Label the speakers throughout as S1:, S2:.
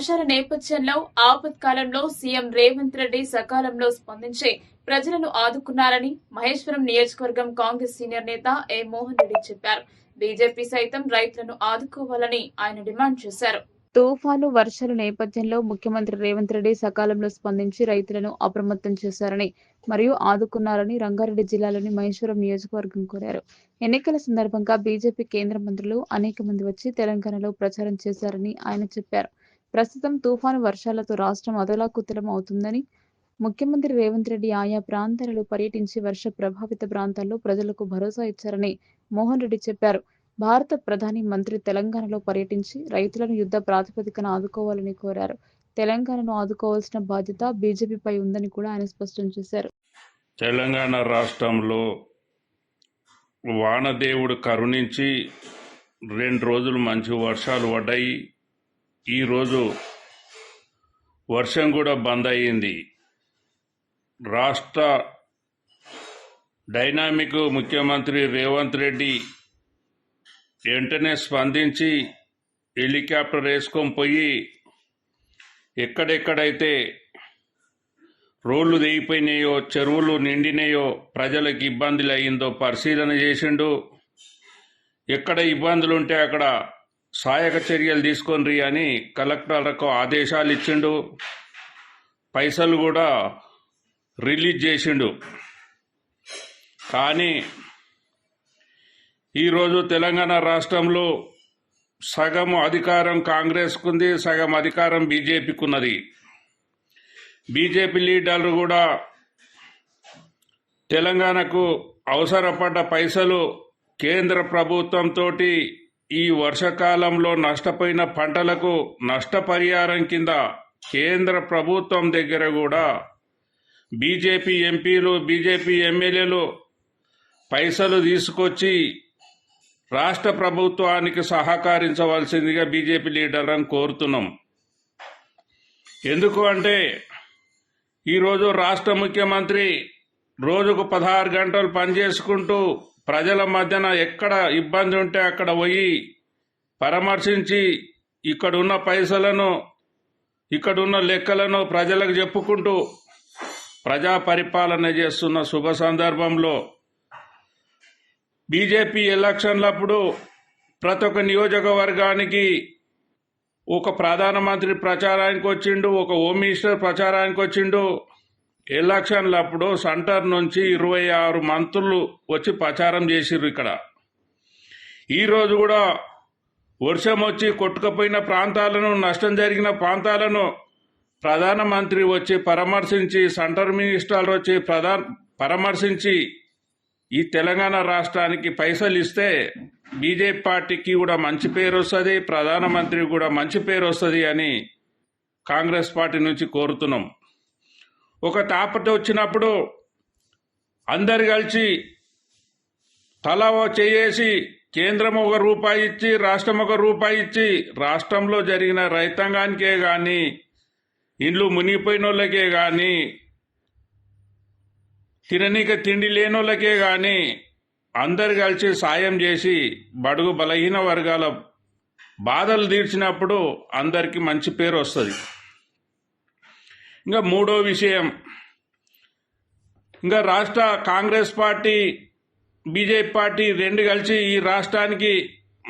S1: వర్షాల నేపథ్యంలో ఆపత్కాలంలో సీఎం రేవంత్ రెడ్డి సకాలంలో స్పందించి ప్రజలను ఆదుకున్నారని మహేశ్వరం నియోజకవర్గం కాంగ్రెస్ సీనియర్ నేత ఏ మోహన్ రెడ్డి చెప్పారు. బీజేపీ సైతం రైతులను ఆదుకోవాలని ఆయన డిమాండ్ చేశారు. తుఫాను వర్షాల నేపథ్యంలో ముఖ్యమంత్రి రేవంత్ రెడ్డి సకాలంలో స్పందించి రైతులను అప్రమత్తం చేశారని మరియు ఆదుకున్నారని రంగారెడ్డి జిల్లాలోని మహేశ్వరం నియోజకవర్గం కోరారు. ఎన్నికల సందర్భంగా బీజేపీ కేంద్ర మంత్రులు అనేక మంది వచ్చి తెలంగాణలో ప్రచారం చేశారని ఆయన చెప్పారు. ప్రస్తుతం తుఫాను వర్షాలతో రాష్ట్రం అదలాకుతలం అవుతుందని ముఖ్యమంత్రి రేవంత్ రెడ్డి ఆయా ప్రాంతాలలో పర్యటించి వర్ష ప్రభావిత ప్రాంతాల్లో ప్రజలకు భరోసా ఇచ్చారని మోహన్ రెడ్డి చెప్పారు. భారత ప్రధాని మంత్రి తెలంగాణలో పర్యటించి రైతులను యుద్ధ ప్రాతిపదికన ఆదుకోవాలని కోరారు. తెలంగాణను ఆదుకోవాల్సిన బాధ్యత బీజేపీపై ఉందని కూడా ఆయన స్పష్టం చేశారు.
S2: తెలంగాణ రాష్ట్రంలో వానదేవుడు కరుణించి రెండు రోజులు మంచి వర్షాలు పడ్డాయి. ఈరోజు వర్షం కూడా బంద్ అయ్యింది. రాష్ట్ర డైనామిక్ ముఖ్యమంత్రి రేవంత్ రెడ్డి వెంటనే స్పందించి హెలికాప్టర్ వేసుకొని పోయి ఎక్కడెక్కడైతే రోడ్లు దిగిపోయినాయో చెరువులు నిండినాయో ప్రజలకు ఇబ్బందులు అయ్యిందో పరిశీలన చేసిండు. ఎక్కడ ఇబ్బందులు ఉంటే అక్కడ సహాయక చర్యలు తీసుకొని అని కలెక్టర్లకు ఆదేశాలు ఇచ్చిండు పైసలు కూడా రిలీజ్ చేసిండు. కానీ ఈరోజు తెలంగాణ రాష్ట్రంలో సగం అధికారం కాంగ్రెస్కుంది సగం అధికారం బీజేపీకి ఉన్నది బీజేపీ లీడర్లు కూడా తెలంగాణకు అవసరపడ్డ పైసలు కేంద్ర ప్రభుత్వంతో ఈ వర్షాకాలంలో నష్టపోయిన పంటలకు నష్టపరిహారం కింద కేంద్ర ప్రభుత్వం దగ్గర కూడా బీజేపీ ఎంపీలు బీజేపీ ఎమ్మెల్యేలు పైసలు తీసుకొచ్చి రాష్ట్ర ప్రభుత్వానికి సహకరించవలసిందిగా బీజేపీ లీడర్లను కోరుతున్నాం. ఎందుకు అంటే ఈరోజు రాష్ట్ర ముఖ్యమంత్రి రోజుకు పదహారు గంటలు పనిచేసుకుంటూ ప్రజల మధ్యన ఎక్కడ ఇబ్బంది ఉంటే అక్కడ పోయి పరామర్శించి ఇక్కడున్న పైసలను ఇక్కడున్న లెక్కలను ప్రజలకు చెప్పుకుంటూ ప్రజా పరిపాలన చేస్తున్న శుభ సందర్భంలో బీజేపీ ఎలక్షన్లప్పుడు ప్రతి ఒక్క నియోజకవర్గానికి ఒక ప్రధానమంత్రి ప్రచారానికి వచ్చిండు ఒక హోమ్ మినిస్టర్ ప్రచారానికి వచ్చిండు ఎలక్షన్లప్పుడు సెంటర్ నుంచి ఇరవై ఆరు మంత్రులు వచ్చి ప్రచారం చేసిర్రు ఇక్కడ. ఈరోజు కూడా వర్షం వచ్చి కొట్టుకుపోయిన ప్రాంతాలను నష్టం జరిగిన ప్రాంతాలను ప్రధానమంత్రి వచ్చి పరామర్శించి సెంటర్ మినిస్టర్లు వచ్చి ప్రధాన పరామర్శించి ఈ తెలంగాణ రాష్ట్రానికి పైసలు ఇస్తే బీజేపీ పార్టీకి కూడా మంచి పేరు వస్తుంది ప్రధానమంత్రికి కూడా మంచి పేరు వస్తుంది అని కాంగ్రెస్ పార్టీ నుంచి కోరుతున్నాం. ఒక తాపట వచ్చినప్పుడు అందరు కలిసి తల చేసి కేంద్రం ఒక రూపాయి ఇచ్చి రాష్ట్రం ఒక రూపాయి ఇచ్చి రాష్ట్రంలో జరిగిన రైతాంగానికే కానీ ఇండ్లు మునిగిపోయిన వాళ్ళకే కానీ తిననీక తిండి లేనోళ్ళకే కానీ అందరు కలిసి సాయం చేసి బడుగు బలహీన వర్గాల బాధలు తీర్చినప్పుడు అందరికీ మంచి పేరు వస్తుంది. ఇంకా మూడో విషయం. ఇంకా రాష్ట్ర కాంగ్రెస్ పార్టీ బీజేపీ పార్టీ రెండు కలిసి ఈ రాష్ట్రానికి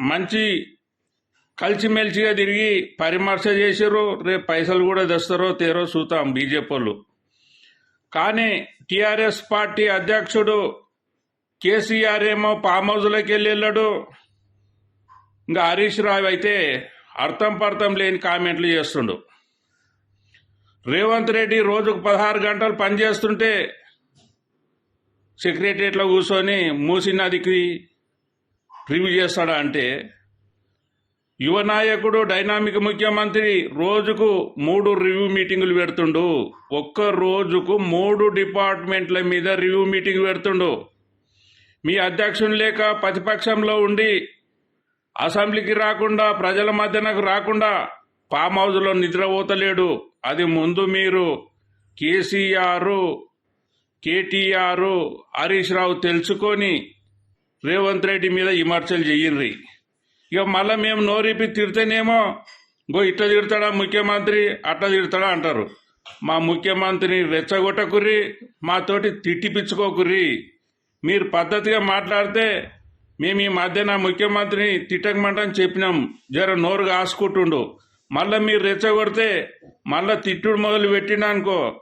S2: మంచి కలిసిమెలిసిగా తిరిగి పరిమర్శ చేసారు రేపు పైసలు కూడా తెస్తారో తేరో చూతాం బీజేపీ వాళ్ళు. కానీ టీఆర్ఎస్ పార్టీ అధ్యక్షుడు కేసీఆర్ ఏమో ఫామ్ హౌస్లోకి వెళ్ళి వెళ్ళాడు ఇంకా హరీష్ రావు అయితే అర్థం పర్థం లేని కామెంట్లు చేస్తుండు. రేవంత్ రెడ్డి రోజుకు పదహారు గంటలు పనిచేస్తుంటే సెక్రటరియట్లో కూర్చొని మూసి నదికి రివ్యూ చేస్తాడా అంటే యువ నాయకుడు డైనామిక్ ముఖ్యమంత్రి రోజుకు మూడు రివ్యూ మీటింగులు పెడుతుండు. ఒక్క రోజుకు మూడు డిపార్ట్మెంట్ల మీద రివ్యూ మీటింగ్ పెడుతుండు. మీ అధ్యక్షుని లేక ప్రతిపక్షంలో ఉండి అసెంబ్లీకి రాకుండా ప్రజల మధ్యనకు రాకుండా ఫామ్ హౌస్లో నిద్రపోతలేడు. అది ముందు మీరు కేసీఆర్ కేటీఆర్ హరీష్ రావు తెలుసుకొని రేవంత్ రెడ్డి మీద విమర్శలు చెయ్యండి ఇక మళ్ళీ మేము నోరిపి తిడితేనేమో గో ఇట్లా తిడతాడా ముఖ్యమంత్రి? అట్లా తిడతాడా? అంటారు. మా ముఖ్యమంత్రిని రెచ్చగొట్టకుర్రి మాతోటి తిట్టిపించుకోకుర్రి మీరు పద్ధతిగా మాట్లాడితే మేము ఈ మధ్యన ముఖ్యమంత్రిని తిట్టకమంటని చెప్పినాం. జర నోరు కాసుకుంటుండు. మళ్ళీ మీరు రెచ్చగొడితే మళ్ళీ తిట్టుడు మొదలు పెట్టినా అనుకో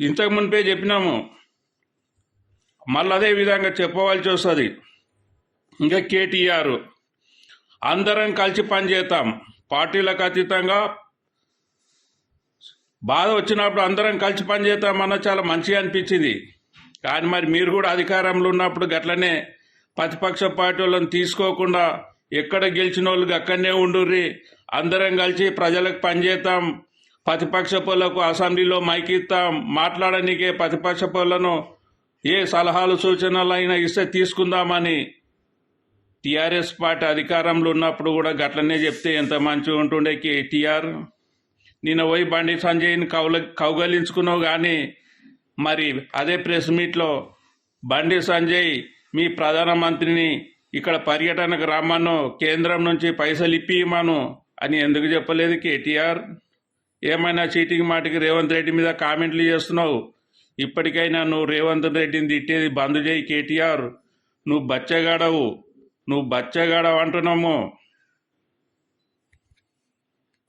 S2: ఇంతకు మునిపే చెప్పినాము. మళ్ళీ అదే విధంగా చెప్పవలసి వస్తుంది. ఇంకా కేటీఆర్ అందరం కలిసి పనిచేస్తాం పార్టీలకు అతీతంగా బాధ వచ్చినప్పుడు అందరం కలిసి పనిచేస్తామన్న చాలా మంచిగా అనిపించింది. కానీ మరి మీరు కూడా అధికారంలో ఉన్నప్పుడు గట్లనే ప్రతిపక్ష పార్టీ వాళ్ళని తీసుకోకుండా ఎక్కడ గెలిచిన వాళ్ళకి అక్కడనే ఉండుర్రి. అందరం కలిసి ప్రజలకు పనిచేద్దాం ప్రతిపక్ష పనులకు అసెంబ్లీలో మైకిస్తాం. మాట్లాడనీకే ప్రతిపక్ష పనులను ఏ సలహాలు సూచనలు అయినా ఇస్తే తీసుకుందామని. టీఆర్ఎస్ పార్టీ అధికారంలో ఉన్నప్పుడు కూడా గట్లనే చెప్తే ఎంత మంచిగా ఉంటుండే కేటీఆర్ నిన్న పోయి బండి సంజయ్ని కౌల కౌగలించుకున్నావు కానీ మరి అదే ప్రెస్ మీట్లో బండి సంజయ్ మీ ప్రధానమంత్రిని ఇక్కడ పర్యటనకు రమ్మను కేంద్రం నుంచి పైసలు ఇప్పియమను అని ఎందుకు చెప్పలేదు కేటీఆర్? ఏమైనా చీటికి మాటికి రేవంత్ రెడ్డి మీద కామెంట్లు చేస్తున్నావు? ఇప్పటికైనా నువ్వు రేవంత్ రెడ్డిని తిట్టేది బంద్ చేయి కేటీఆర్. నువ్వు బచ్చగాడవు. నువ్వు బచ్చగాడవు అంటున్నాము.